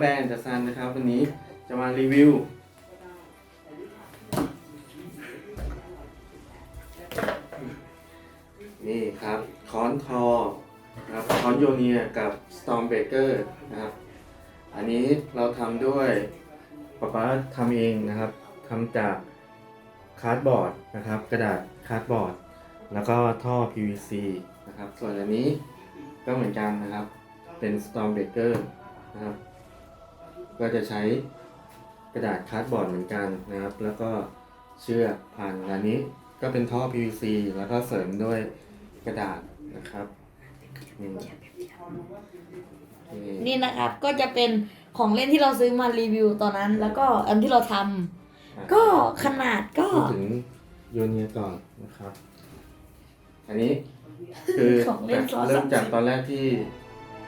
แบรนด์จัซันนะครับวันนี้จะมารีวิว นี่ครับค้อนทอนะครับค้อนโยเนียกับ Storm Breaker นะครับ อันนี้เราทำด้วยป๊าป๊าทำเองนะครับทำจากคาร์ดบอร์ดนะครับ กระดาษคาร์ดบอร์ด แล้วก็ท่อ PVC นะครับ ส่วนอันนี้ก็เหมือนกันนะครับ เป็น Storm Breaker นะครับ ก็จะใช้กระดาษคาร์ดบอร์ดเหมือนกันนะครับ แล้วก็เชือกพันอันนี้ก็เป็นท่อ PVC แล้วก็เสริมด้วยกระดาษนะครับนี่นี่นี่นะครับก็จะเป็นของเล่นที่เราซื้อมารีวิวตอนนั้น แล้วก็อันที่เราทำก็ขนาดก็พูดถึงโยเนียก่อนนะครับ อันนี้คือของเล่นซอสเริ่มจากตอนแรกที่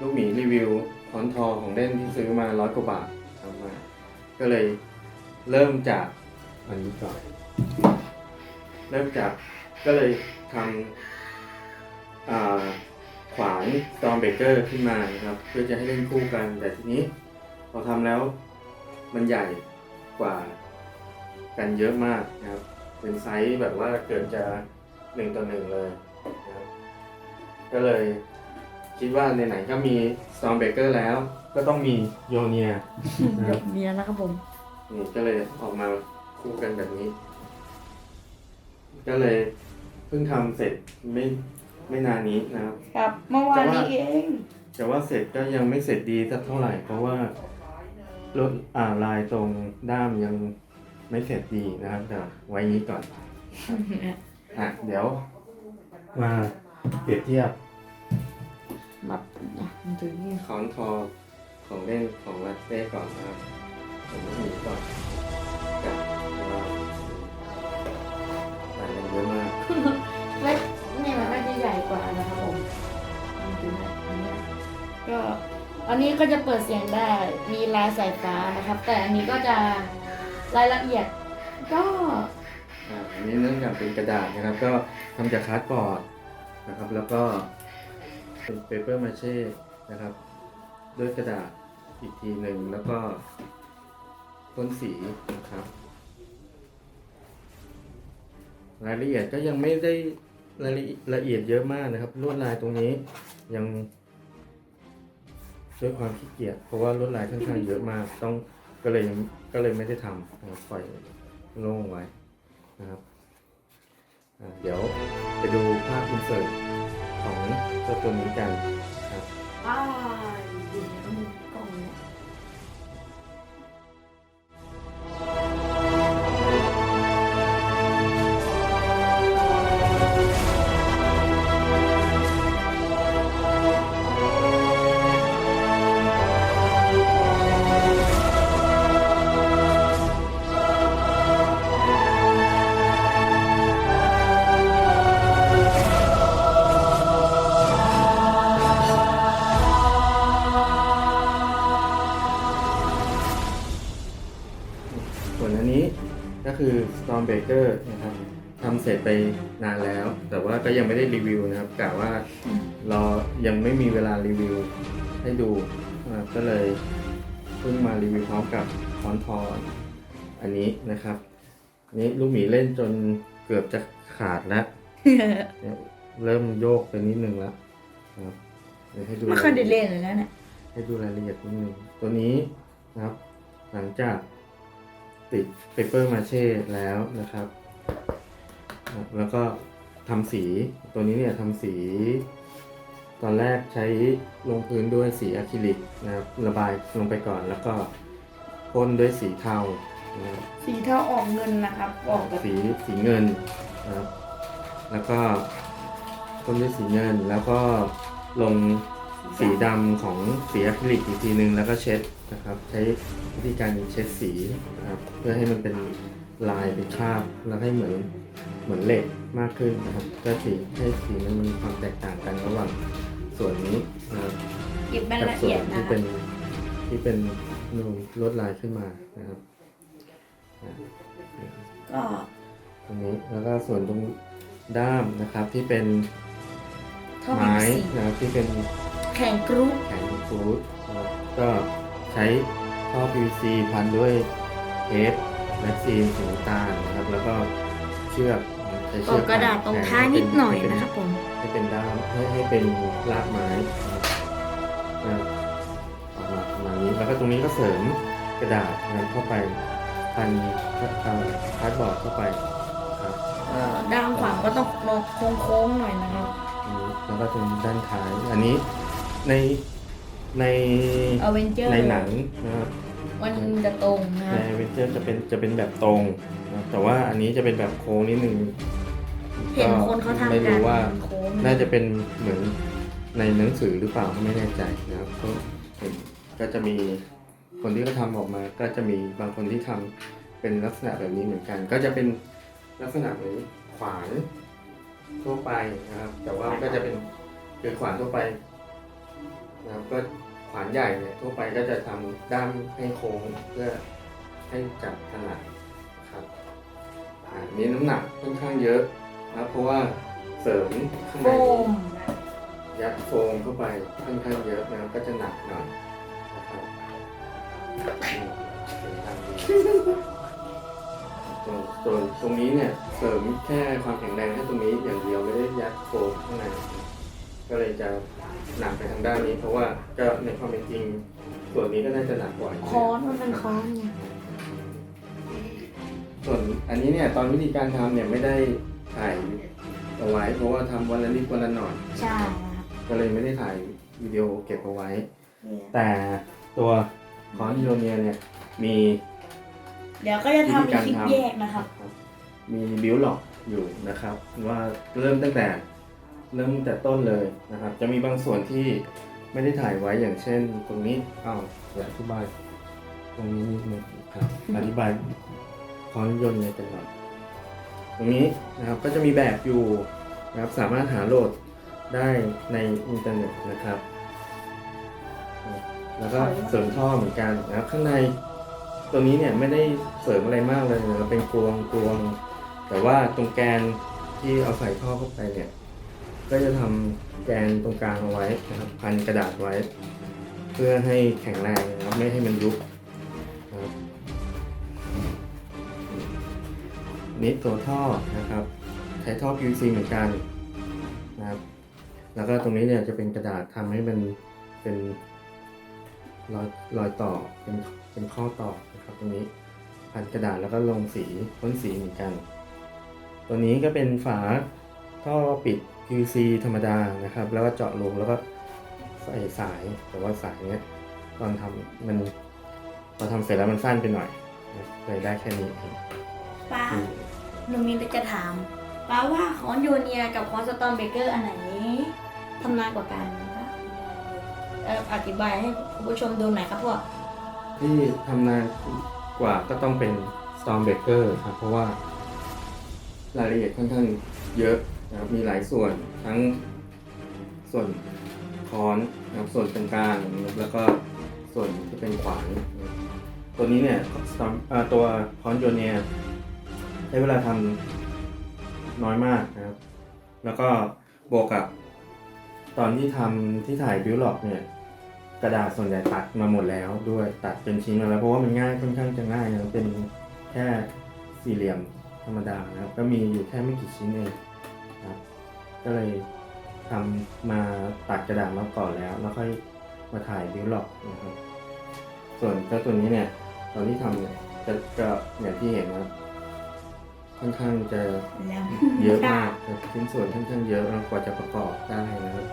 ลูกหมีรีวิวคอนทอของเล่นที่ซื้อมาร้อยกว่าบาททำ มาก็เลยเริ่มจากอันนี้ก่อนเริ่มจากก็เลยทำขวาน Storm Breaker ขึ้นมานะครับ เพื่อจะให้เล่นคู่กัน แต่ทีนี้พอทำแล้วมันใหญ่กว่ากันเยอะมากนะครับ เป็นไซส์แบบว่าเกินจะหนึ่งต่อหนึ่งเลยนะครับก็เลย คิดว่าไหนๆก็มี Storm Breaker แล้ว ก็ต้องมีโยเนียนะคแบรับบเนี้ยนะครับผมนี่ก็เลยออกมาคู่กันแบบนี้ ก็เลยเพิ่งทำเสร็จไม่ไม่นานนี้นะครับ ครับเมื่อวานนี้เองแต่ว่าเสร็จก็ยังไม่เสร็จดีสักเท่าไหร่ เพราะว่าลดอ่าลายตรงด้ามยังไม่เสร็จดีนะครับเดี๋ยวไว้นี้ก่อนอะเดี๋ยวมาเปรียบเทียบ มาอะมันถึงนี่คอนทอของเล่นของลาเต้ก่อนนะครับผมต้องมีก่อนกับของเราต่างกันเยอะมากเล็กนี่มันน่าจะใหญ่กว่านะครับผมมันถึงนะอันเนี้ยก็อันนี้ก็จะเปิดเสียงได้มีลายสายฟ้านะครับ แต่อันนี้ก็จะรายละเอียดก็อ่าอันนี้เนื่องจากเป็นกระดาษนะครับ ก็ทำจากคาร์ดบอร์ดนะครับ แล้วก็ เป็นเปเปอร์มาเช่นะครับ ด้วยกระดาษอีกทีหนึ่งแล้วก็พ่นสีนะครับ รายละเอียดก็ยังไม่ได้รายละเอียดเยอะมากนะครับลวดลายตรงนี้ยังด้วยความขี้เกียจเพราะว่าลวดลายค่อนข้างเยอะมาก ต้องก็เลยก็เลยไม่ได้ทำนะครับปล่อยโล่งไว้นะครับเดี๋ยวไปดูภาพอินเสิร์ต ของเจ้าตัวนี้กันครับอ้าย คือ Storm Breaker นะครับทำเสร็จไปนานแล้ว แต่ว่าก็ยังไม่ได้รีวิวนะครับกะว่ารอยังไม่มีเวลารีวิวให้ดูอ่าก็เลยเพิ่งมารีวิวพร้อมกับคอนทออันนี้นะครับอันนี้ลูกหมีเล่นจนเกือบจะขาดแล้วเนี่ยเริ่มโยกไปนิดนึงแล้วนะครับเดี๋ยวให้ดูไม่ค่อยได้เล่นเลยนะเนี่ยให้ดูรายละเอียดนิดนึงตัวนี้นะครับ หลังจาก ติดเปเปอร์มาเช่แล้วนะครับอะแล้วก็ทำสีตัวนี้เนี่ยทำสี ตอนแรกใช้ลงพื้นด้วยสีอะคริลิกนะครับระบายลงไปก่อนแล้วก็พ่นด้วยสีเทานะครับสีเทาออกเงินนะครับ ออกแบบสีสีเงินนะครับแล้วก็พ่นด้วยสีเงินแล้วก็ลง สีดำของสีอะคริลิกอีกทีนึงแล้วก็เช็ดนะครับ ใช้วิธีการเช็ดสีนะครับเพื่อให้มันเป็นลายเป็นคราบแล้วให้เหมือนเหมือนเหล็กมากขึ้นนะครับ ก็สีให้สีมันมีความแตกต่างกันระหว่างส่วนนี้นะครับหยิบแม่นกับละส่วเอียนดนะที่ครัเป็บนที่เป็นนูนลวดลายขึ้นมานะครับอ่าก็ตรงนี้แล้วก็ส่วนตรงด้ามนะครับที่เป็นเข้าไปไม้สีนะครับที่เป็น แข่งกรุ๊ปแข็งฟูดนะครับก็ใช้ช้ท่อ PVC พันด้วยเทปแม็กซีนสีน้ำตาลนะครับ แล้วก็เชือกใช้ตเชือกกระดาษตรงท้ายนิดหน่อยนะครับผม ให้เป็นด้ามให้ให้เป็นรากไม้นะครับอ่าออกมาประมาณนี้แล้วก็ตรงนี้ก็เสริมกระดาษนะครับเข้าไปพันพาร์ดบอร์ดเข้าไปครับด้านขวางก็ต้องโค้งๆหน่อยนะครับ อันนี้แล้วก็ตรงด้านท้าย อันนี้ ในในอเวนเจอร์ในหนังนะครับมันจะตรงนะคในรับเวนเจอร์จะเป็นจะเป็นแบบตรงนะครับแต่ว่าอันนี้จะเป็นแบบโค้งนิดนึงเห็นคนเขาทำไม่กันรู้ว่าโค้งน่าจะเป็นเหมือนในหนังสือหรือเปล่าก็ไม่แน่ใจนะครับก็เห็นก็จะมีคนที่เขาทำออกมา ก็จะมีบางคนที่ทำเป็นลักษณะแบบนี้เหมือนกัน ก็จะเป็นลักษณะเหมือนขวานทั่วไปนะครับ แต่ว่าก็จะเป็นคือขวานทั่วไป นะครับก็ขวานใหญ่เนี่ยทั่วไปก็จะทำด้ามให้โค้งเพื่อให้จับถนัดครับอ่ามีน้ำหนักค่อนข้างเยอะนะครับเพราะว่าเสริมข้างโฟในมยัดโฟมเข้าไปค่อนข้างเยอะนะครับก็จะหนักหน่อยนะครับนี่เสียงดังดีส่วนส่วนตรงนี้เนี่ยเสริมแค่ความแข็งแรงแค่ตรงนี้อย่างเดียวไม่ได้ยัดโฟมข้างใน ก็เลยจะหนักไปทางด้านนี้ เพราะว่าก็ในความเป็นจริงส่วนนี้ก็น่าจะหนักกว่าอยู่ค้อนมันเป็นค้อนไงส่วนอันนี้เนี่ยตอนวิธีการทำเนี่ยไม่ได้ถ่ายเอาไว้ เพราะว่าทำวันละนิดวันละหน่อย ใช่นะครับก็เลยไม่ได้ถ่ายวิดีโอเก็บเอาไว้แต่ตัวคอนโยเนียเนี่ยมีเดี๋ยวก็จะทำเป็นคลิปแยกนะครับ มีบิวหลอกอยู่นะครับ ว่าเริ่มตั้งแต่ เริ่มตั้งแต่ต้นเลยนะครับ จะมีบางส่วนที่ไม่ได้ถ่ายไว้อย่างเช่น ตรงนี้อ้าวเดี๋ยวอธิบาย ตรงนี้นิดนึงครับอธิบายคอนยเนียกันหน่อยตรงนี้นะครับก็จะมีแบบอยู่นะครับสามารถหาโหลดได้ในอินเทอร์เน็ตนะครับ แล้วก็เสริมท่อเหมือนกันนะครับข้างในตัวนี้เนี่ยไม่ได้เสริมอะไรมากเลยนะครับเป็นกลวงกลวง แต่ว่าตรงแกนที่เอาใส่ท่อเข้าไปเนี่ย ก็จะทำแกนตรงกลางเอาไว้นะครับพันกระดาษไว้ เพื่อให้แข็งแรงนะครับไม่ให้มันยุบนะครับนี่ตัวท่อนะครับ ใช้ท่อ PVC เหมือนกันนะครับแล้วก็ตรงนี้เนี่ยจะเป็นกระดาษทำให้มันเป็นรอยรอยต่อเป็นเป็นข้อต่อนะครับตรงนี้พันกระดาษแล้วก็ลงสีพ่นสีเหมือนกัน ตัวนี้ก็เป็นฝาท่อปิด PVC ธรรมดานะครับ แล้วก็เจาะลงแล้วก็ใส่สายแต่ว่าสายเนี้ยตอนทำมันพอทำเสร็จแล้วมันสั้นไปหน่อยนะเลยได้แค่นี้เองป้าอืมหนูมีแต่จะถามป้าว่าคอนโยเนียกับคอนสตอมเบเกอร์อันไหนทำนานกว่ากันคะเอ่ออธิบายให้คุณผู้ชมดูหน่อยครับพ่อที่ทำนานกว่าก็ต้องเป็น Stormbreaker ครับเพราะว่ารายละเอียดค่อนข้างเยอะ นะครับมีหลายส่วนทั้งส่วนค้อนนะครับส่วนตรงกลางนะครับแล้วก็ส่วนที่เป็นขวาน ตัวนี้เนี่ยตัวคอนโยเนียใช้เวลาทำน้อยมากนะครับ แล้วก็บวกกับ ตอนที่ทำที่ถ่ายบิวล็อกเนี่ยกระดาษส่วนใหญ่ตัดมาหมดแล้วด้วยตัดเป็นชิ้นมาแล้วเพราะว่ามันง่ายค่อนข้างจะง่ายนะเป็นแค่สี่เหลี่ยมธรรมดานะครับก็มีอยู่แค่ไม่กี่ชิ้นเอง ก็เลยทำมาตัดกระดาษมาก่อนแล้ว แล้วค่อยมาถ่ายบิวล็อกนะครับ ส่วนเจ้าตัวนี้เนี่ย ตอนที่ทำเนี่ยจะก็อย่างที่เห็นนะครับค่อนข้างจะแล้วเยอะมากครับชิ้นส่วนค่อนข้างเยอะแล้วกว่าจะประกอบได้นะครับ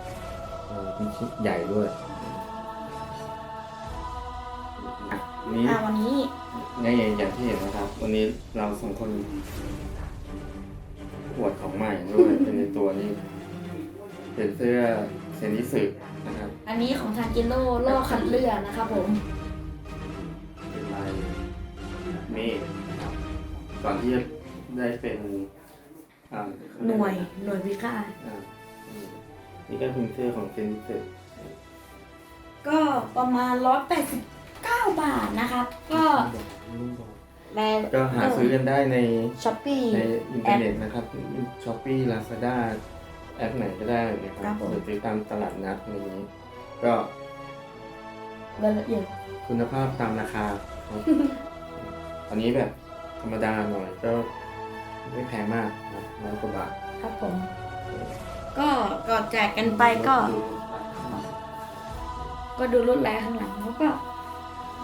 เอ่อเป็นชิ้นใหญ่ด้วยอะนี้อ่าวันนี้ในอย่างที่เห็นนะครับ วันนี้เราสองคนข ตัวนี้เป็นเสื้อเซนิสึนะครับอันนี้ของทางกิโลล่อคัดเลือกนะครับผมเป็นลายเมฆนะครับก่อนที่จะได้เป็นอ่าหน่วยหน่วยพิฆาตอ่านี่ก็เป็นเสื้อของเซนิสึก็ประมาณ 189 บาทนะครับ ก็แบ รนด์ก็หาซื้อกันได้ในช้อปปี้ในอินเทอร์เน็ตนะครับช้อปปี้ลาซาด้าแอปไหนก็ได้นะคครัรับบผมหรือซื้อตามตลาดนัดอะไรอย่างนี้ ก็รายละเอียดคุณภาพตามราคาครับอันนี้แบบธรรมดาหน่อยก็ไม่แพงมากนะร้อยกว่าบาทครับผม ก็ก่อนแจกกันไปก็ ก็ดูรถลายข้างหลังแล้วก็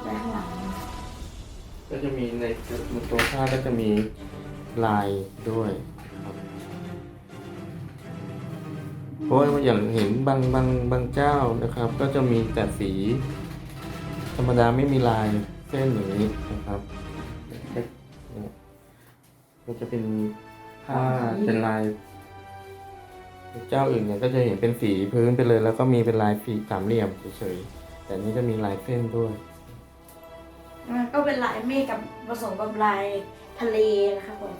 ลายข้างหลัง ก็จะมีในตัวผ้าก็จะมีลายด้วยครับเพราะว่าอย่างเห็นบางบางบางเจ้านะครับ ก็จะมีแต่สี ธรรมดาไม่มีลายเส้นอย่างนี้นะครับเนี่ยก็จะเป็นผ้าเป็นลายเจ้าอื่นเนี่ยก็จะเห็นเป็นสีพื้นไปเลย แล้วก็มีเป็นลายฝีสามเหลี่ยมเฉยๆแต่นี่จะมีลายเส้นด้วยมัน ก็เป็นลายเมฆกับผสมกับลายทะเลนะครับผม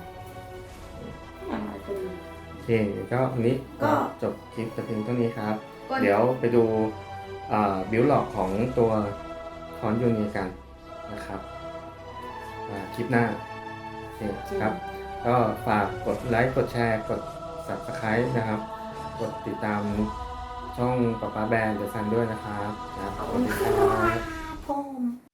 ลายทะเลโอเคก็อันนี้ก็ จบคลิปแต่เพียงเท่านี้ครับก็เดี๋ยวไปดูบิวหลอกของตัวคอนยูเนียกันนะครับอ่าคลิปหน้าโอเคครับ ก็ฝากกดไลค์กดแชร์กด subscribe นะครับ กดติดตามช่องป๊าป๊าแบรนด์เดอะซันด้วยนะครับครับขอบสคุวัสณดีคครัรับบ